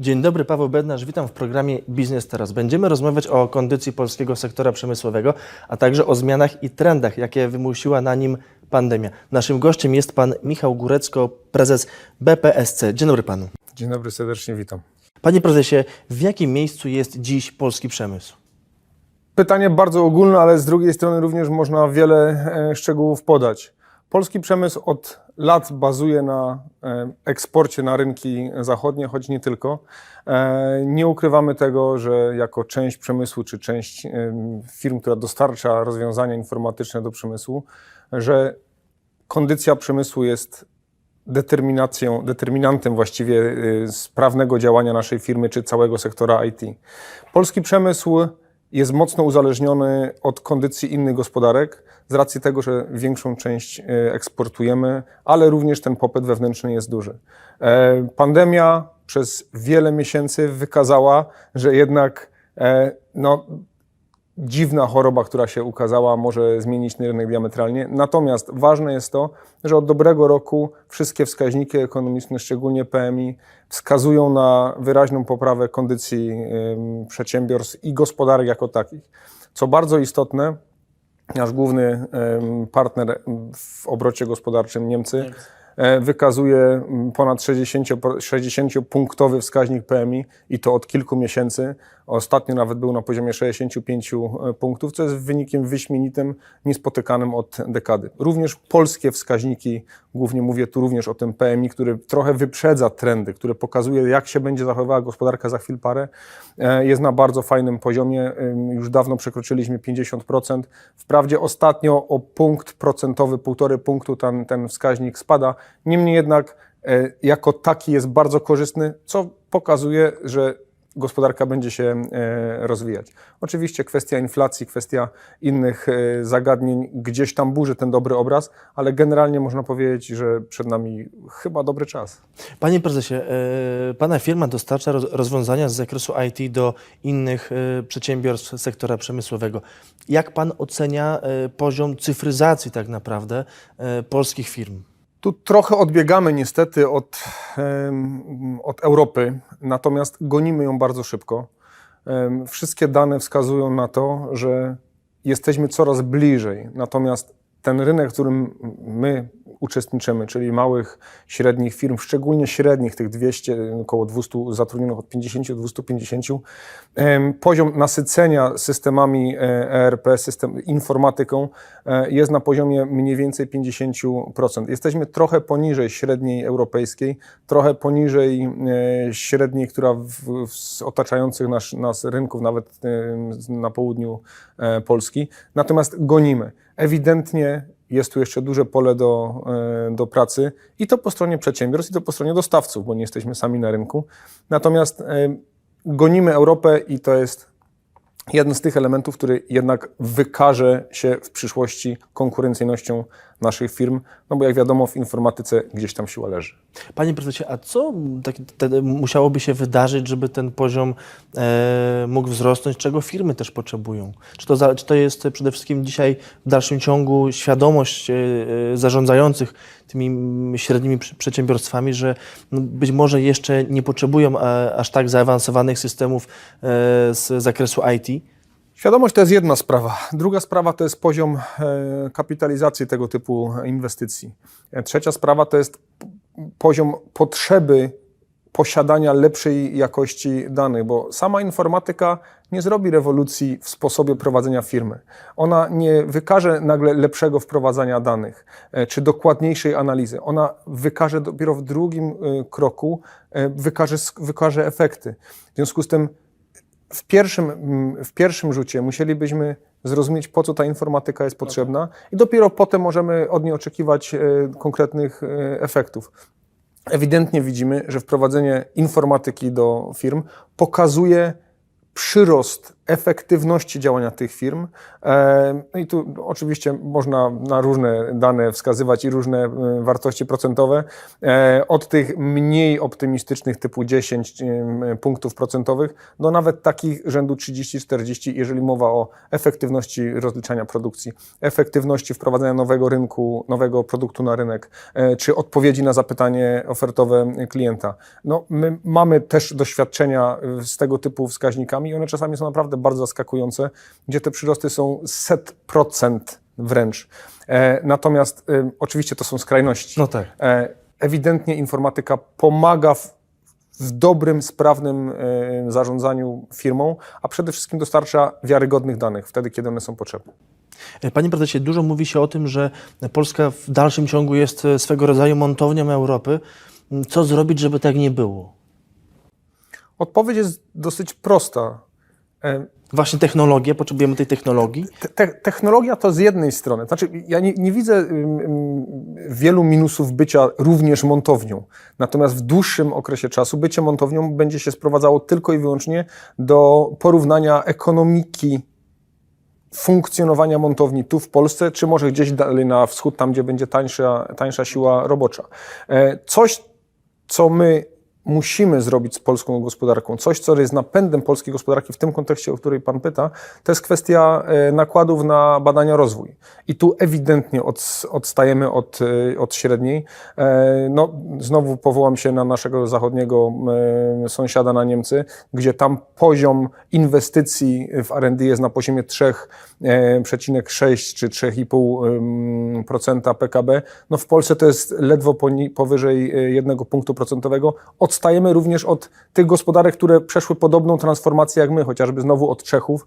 Dzień dobry, Paweł Bednarz. Witam w programie Biznes Teraz. Będziemy rozmawiać o kondycji polskiego sektora przemysłowego, a także o zmianach i trendach, jakie wymusiła na nim pandemia. Naszym gościem jest pan Michał Górecko, prezes BPSC. Dzień dobry panu. Dzień dobry, serdecznie witam. Panie prezesie, w jakim miejscu jest dziś polski przemysł? Pytanie bardzo ogólne, ale z drugiej strony również można wiele e, szczegółów podać. Polski przemysł od lat bazuje na e, eksporcie na rynki zachodnie, choć nie tylko. E, Nie ukrywamy tego, że jako część przemysłu, czy część em, firm, która dostarcza rozwiązania informatyczne do przemysłu, że kondycja przemysłu jest determinacją, determinantem właściwie sprawnego działania naszej firmy czy całego sektora IT. Polski przemysł jest mocno uzależniony od kondycji innych gospodarek z racji tego, że większą część y, eksportujemy, ale również ten popyt wewnętrzny jest duży. E, Pandemia przez wiele miesięcy wykazała, że jednak e, no, dziwna choroba, która się ukazała, może zmienić ten rynek diametralnie. Natomiast ważne jest to, że od dobrego roku wszystkie wskaźniki ekonomiczne, szczególnie PMI, wskazują na wyraźną poprawę kondycji przedsiębiorstw i gospodarek jako takich. Co bardzo istotne, nasz główny partner w obrocie gospodarczym, Niemcy, e, wykazuje mm, ponad 60, 60-punktowy wskaźnik PMI i to od kilku miesięcy. Ostatnio nawet był na poziomie 65 punktów, co jest wynikiem wyśmienitym, niespotykanym od dekady. Również polskie wskaźniki, głównie mówię tu również o tym PMI, który trochę wyprzedza trendy, który pokazuje, jak się będzie zachowywała gospodarka za chwil parę, e, jest na bardzo fajnym poziomie. Już dawno przekroczyliśmy 50%. Wprawdzie ostatnio o punkt procentowy, półtory punktu ten, ten wskaźnik spada. Niemniej jednak e, jako taki jest bardzo korzystny, co pokazuje, że gospodarka będzie się e, rozwijać. Oczywiście kwestia inflacji, kwestia innych e, zagadnień gdzieś tam burzy ten dobry obraz, ale generalnie można powiedzieć, że przed nami chyba dobry czas. Panie prezesie, e, pana firma dostarcza roz- rozwiązania z zakresu IT do innych przedsiębiorstw sektora przemysłowego. Jak pan ocenia poziom cyfryzacji tak naprawdę polskich firm? Tu trochę odbiegamy niestety od, od Europy, natomiast gonimy ją bardzo szybko. Wszystkie dane wskazują na to, że jesteśmy coraz bliżej. Natomiast ten rynek, w którym my uczestniczymy, czyli małych, średnich firm, szczególnie średnich, tych 200, około 200 zatrudnionych od 50 do 250, em, poziom nasycenia systemami e, ERP, system, informatyką e, jest na poziomie mniej więcej 50%. Jesteśmy trochę poniżej średniej europejskiej, trochę poniżej e, średniej, która w, w otaczających nas, nas rynków, nawet e, na południu e, Polski. Natomiast gonimy. Ewidentnie jest tu jeszcze duże pole do, e, do pracy i to po stronie przedsiębiorstw, i to po stronie dostawców, bo nie jesteśmy sami na rynku. Natomiast e, gonimy Europę i to jest jeden z tych elementów, który jednak wykaże się w przyszłości konkurencyjnością naszych firm, no bo jak wiadomo w informatyce gdzieś tam siła leży. Panie prezesie, a co tak, te, musiałoby się wydarzyć, żeby ten poziom e, mógł wzrosnąć? Czego firmy też potrzebują? Czy to, za, czy to jest przede wszystkim dzisiaj w dalszym ciągu świadomość e, e, zarządzających tymi średnimi przedsiębiorstwami, że no, być może jeszcze nie potrzebują e, aż tak zaawansowanych systemów e, z zakresu IT? Świadomość to jest jedna sprawa. Druga sprawa to jest poziom e, kapitalizacji tego typu inwestycji. Trzecia sprawa to jest poziom potrzeby posiadania lepszej jakości danych, bo sama informatyka nie zrobi rewolucji w sposobie prowadzenia firmy. Ona nie wykaże nagle lepszego wprowadzania danych e, czy dokładniejszej analizy. Ona wykaże dopiero w drugim e, kroku, e, wykaże, wykaże efekty. W związku z tym w pierwszym, w pierwszym rzucie musielibyśmy zrozumieć, po co ta informatyka jest potrzebna, i dopiero potem możemy od niej oczekiwać konkretnych efektów. Ewidentnie widzimy, że wprowadzenie informatyki do firm pokazuje przyrost efektywności działania tych firm. E, No i tu oczywiście można na różne dane wskazywać i różne e, wartości procentowe. E, Od tych mniej optymistycznych typu 10 em, punktów procentowych do nawet takich rzędu 30-40, jeżeli mowa o efektywności rozliczania produkcji, efektywności wprowadzania nowego rynku, nowego produktu na rynek, czy odpowiedzi na zapytanie ofertowe klienta. No, my mamy też doświadczenia z tego typu wskaźnikami i one czasami są naprawdę bardzo zaskakujące, gdzie te przyrosty są set procent wręcz. E, natomiast y, oczywiście to są skrajności. No tak. E, ewidentnie informatyka pomaga w, w dobrym, sprawnym e, zarządzaniu firmą, a przede wszystkim dostarcza wiarygodnych danych wtedy, kiedy one są potrzebne. E, Panie prezesie, dużo mówi się o tym, że Polska w dalszym ciągu jest e, swego rodzaju montownią Europy. Co zrobić, żeby tak nie było? Odpowiedź jest dosyć prosta. E, Właśnie technologię, potrzebujemy tej technologii. Te, te, technologia to z jednej strony, znaczy ja nie, nie widzę wielu minusów bycia również montownią. Natomiast w dłuższym okresie czasu bycie montownią będzie się sprowadzało tylko i wyłącznie do porównania ekonomiki funkcjonowania montowni tu w Polsce, czy może gdzieś dalej na wschód, tam gdzie będzie tańsza, tańsza siła robocza. E, Coś, co my musimy zrobić z polską gospodarką, coś, co jest napędem polskiej gospodarki w tym kontekście, o której Pan pyta, to jest kwestia e, nakładów na badania rozwój. I tu ewidentnie od, odstajemy od, e, od średniej. E, No, znowu powołam się na naszego zachodniego sąsiada, na Niemcy, gdzie tam poziom inwestycji w R&D jest na poziomie 3,6 czy 3,5% PKB. No w Polsce to jest ledwo powyżej e, jednego punktu procentowego. Odstajemy również od tych gospodarek, które przeszły podobną transformację jak my, chociażby znowu od Czechów,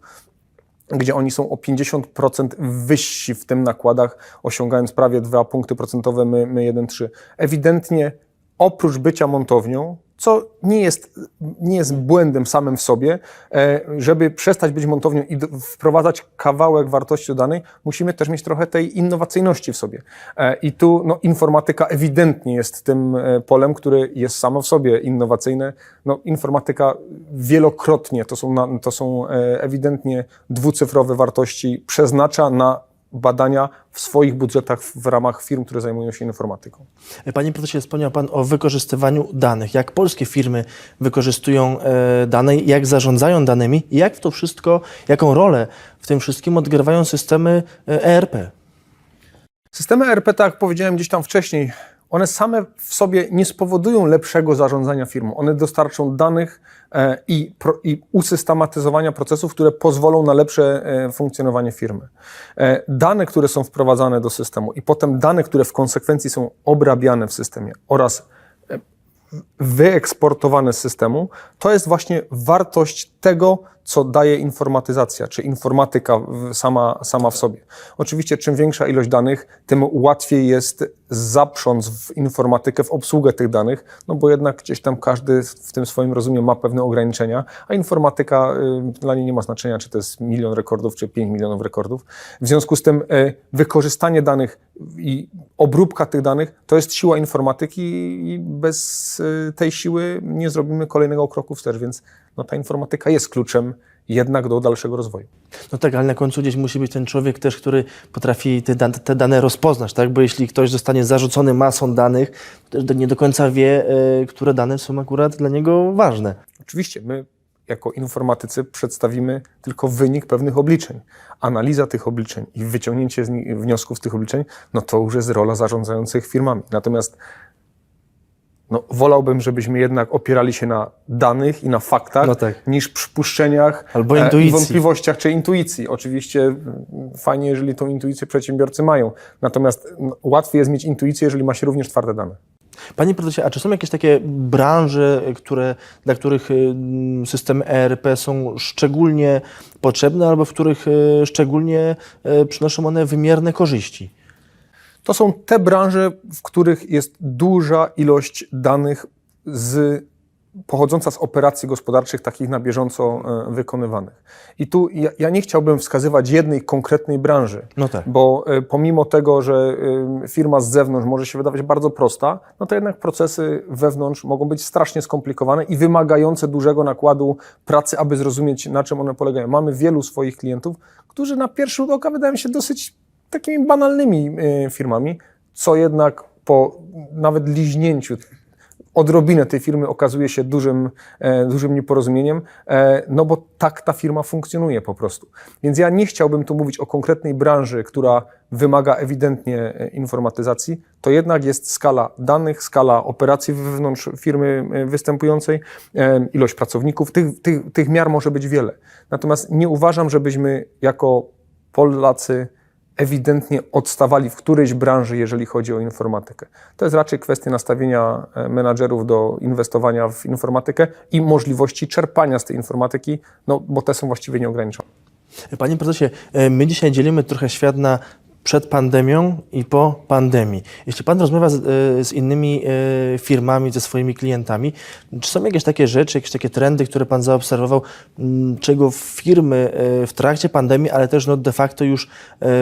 gdzie oni są o 50% wyżsi w tym nakładach, osiągając prawie 2 punkty procentowe, my, my 1,3. Ewidentnie oprócz bycia montownią, co nie jest, nie jest błędem samym w sobie, e, żeby przestać być montownią i wprowadzać kawałek wartości dodanej, musimy też mieć trochę tej innowacyjności w sobie. E, I tu no, informatyka ewidentnie jest tym e, polem, które jest samo w sobie innowacyjne. No, informatyka wielokrotnie, to są, to są ewidentnie dwucyfrowe wartości, przeznacza na badania w swoich budżetach w ramach firm, które zajmują się informatyką. E, Panie prezesie, wspomniał Pan o wykorzystywaniu danych. Jak polskie firmy wykorzystują e, dane, jak zarządzają danymi i jak w to wszystko, jaką rolę w tym wszystkim odgrywają systemy e, ERP? Systemy ERP, tak jak powiedziałem gdzieś tam wcześniej, one same w sobie nie spowodują lepszego zarządzania firmą. One dostarczą danych e, i, i usystematyzowania procesów, które pozwolą na lepsze e, funkcjonowanie firmy. E, dane, które są wprowadzane do systemu i potem dane, które w konsekwencji są obrabiane w systemie oraz wyeksportowane z systemu, to jest właśnie wartość tego, co daje informatyzacja, czy informatyka sama, sama w sobie. Oczywiście, czym większa ilość danych, tym łatwiej jest zaprząc w informatykę, w obsługę tych danych, no bo jednak gdzieś tam każdy w tym swoim rozumie ma pewne ograniczenia, a informatyka y, dla niej nie ma znaczenia, czy to jest milion rekordów, czy 5 milionów rekordów. W związku z tym y, wykorzystanie danych i obróbka tych danych to jest siła informatyki i bez y, tej siły nie zrobimy kolejnego kroku wstecz, więc no, ta informatyka jest kluczem jednak do dalszego rozwoju. No tak, ale na końcu gdzieś musi być ten człowiek też, który potrafi te, dan- te dane rozpoznać, tak? Bo jeśli ktoś zostanie zarzucony masą danych, to też nie do końca wie, e, które dane są akurat dla niego ważne. Oczywiście my jako informatycy przedstawimy tylko wynik pewnych obliczeń. Analiza tych obliczeń i wyciągnięcie z wniosków z tych obliczeń, no to już jest rola zarządzających firmami. Natomiast no, wolałbym, żebyśmy jednak opierali się na danych i na faktach, No tak. niż przypuszczeniach Albo e, intuicji. wątpliwościach czy intuicji. Oczywiście fajnie, jeżeli tą intuicję przedsiębiorcy mają. Natomiast łatwiej jest mieć intuicję, jeżeli ma się również twarde dane. Panie prezesie, a czy są jakieś takie branże, które, dla których y, systemy ERP są szczególnie potrzebne albo w których y, szczególnie y, przynoszą one wymierne korzyści? To są te branże, w których jest duża ilość danych z pochodząca z operacji gospodarczych takich na bieżąco e, wykonywanych. I tu ja, ja nie chciałbym wskazywać jednej konkretnej branży, No tak. bo e, pomimo tego, że e, firma z zewnątrz może się wydawać bardzo prosta, no to jednak procesy wewnątrz mogą być strasznie skomplikowane i wymagające dużego nakładu pracy, aby zrozumieć, na czym one polegają. Mamy wielu swoich klientów, którzy na pierwszy rzut oka wydają się dosyć takimi banalnymi e, firmami, co jednak po nawet liźnięciu odrobinę tej firmy okazuje się dużym, e, dużym nieporozumieniem, e, no bo tak ta firma funkcjonuje po prostu. Więc ja nie chciałbym tu mówić o konkretnej branży, która wymaga ewidentnie e, informatyzacji, to jednak jest skala danych, skala operacji wewnątrz firmy występującej, ilość pracowników, tych, tych, tych miar może być wiele. Natomiast nie uważam, żebyśmy jako Polacy ewidentnie odstawali w którejś branży, jeżeli chodzi o informatykę. To jest raczej kwestia nastawienia e, menadżerów do inwestowania w informatykę i możliwości czerpania z tej informatyki, no bo te są właściwie nieograniczone. Panie prezesie, e, my dzisiaj dzielimy trochę świat na przed pandemią i po pandemii. Jeśli pan rozmawia z, e, z innymi e, firmami, ze swoimi klientami, czy są jakieś takie rzeczy, jakieś takie trendy, które pan zaobserwował, m, czego firmy e, w trakcie pandemii, ale też no de facto już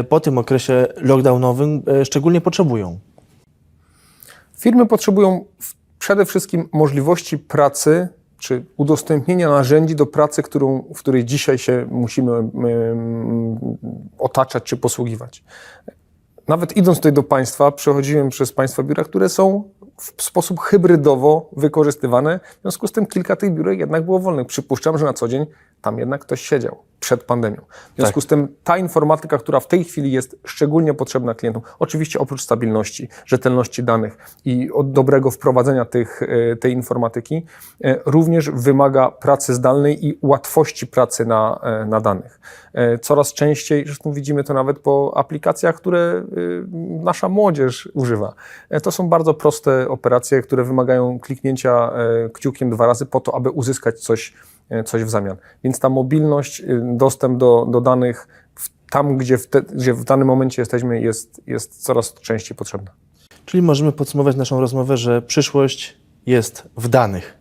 po tym okresie lockdownowym szczególnie potrzebują? Firmy potrzebują przede wszystkim możliwości pracy czy udostępnienia narzędzi do pracy, którą, w której dzisiaj się musimy otaczać czy posługiwać. Nawet idąc tutaj do Państwa, przechodziłem przez Państwa biura, które są w sposób hybrydowo wykorzystywane. W związku z tym kilka tych biurek jednak było wolnych. Przypuszczam, że na co dzień tam jednak ktoś siedział przed pandemią. W związku z tym ta informatyka, która w tej chwili jest szczególnie potrzebna klientom, oczywiście oprócz stabilności, rzetelności danych i od dobrego wprowadzenia tych, e, tej informatyki, e, również wymaga pracy zdalnej i łatwości pracy na, e, na danych. Coraz częściej, zresztą widzimy to nawet po aplikacjach, które nasza młodzież używa. To są bardzo proste operacje, które wymagają kliknięcia kciukiem dwa razy po to, aby uzyskać coś, coś w zamian. Więc ta mobilność, e, dostęp do, do danych tam, gdzie w, te, gdzie w danym momencie jesteśmy, jest, jest coraz częściej potrzebna. Czyli możemy podsumować naszą rozmowę, że przyszłość jest w danych.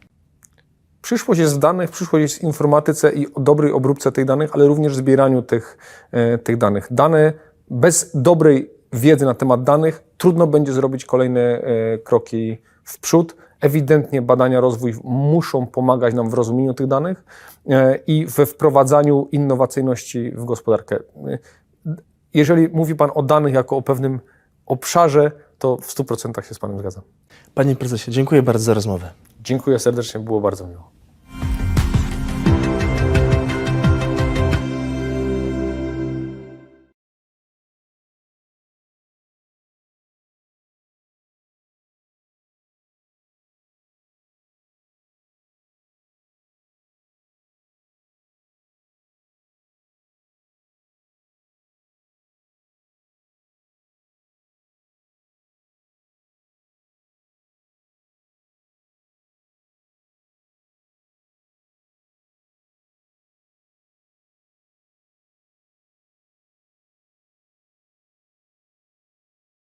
Przyszłość jest w danych, przyszłość jest w informatyce i o dobrej obróbce tych danych, ale również zbieraniu tych, e, tych danych. Dane bez dobrej wiedzy na temat danych trudno będzie zrobić kolejne e, kroki w przód. Ewidentnie badania, rozwój muszą pomagać nam w rozumieniu tych danych e, i we wprowadzaniu innowacyjności w gospodarkę. Jeżeli mówi Pan o danych jako o pewnym obszarze, to w 100% się z Panem zgadzam. Panie prezesie, dziękuję bardzo za rozmowę. Dziękuję serdecznie, było bardzo miło.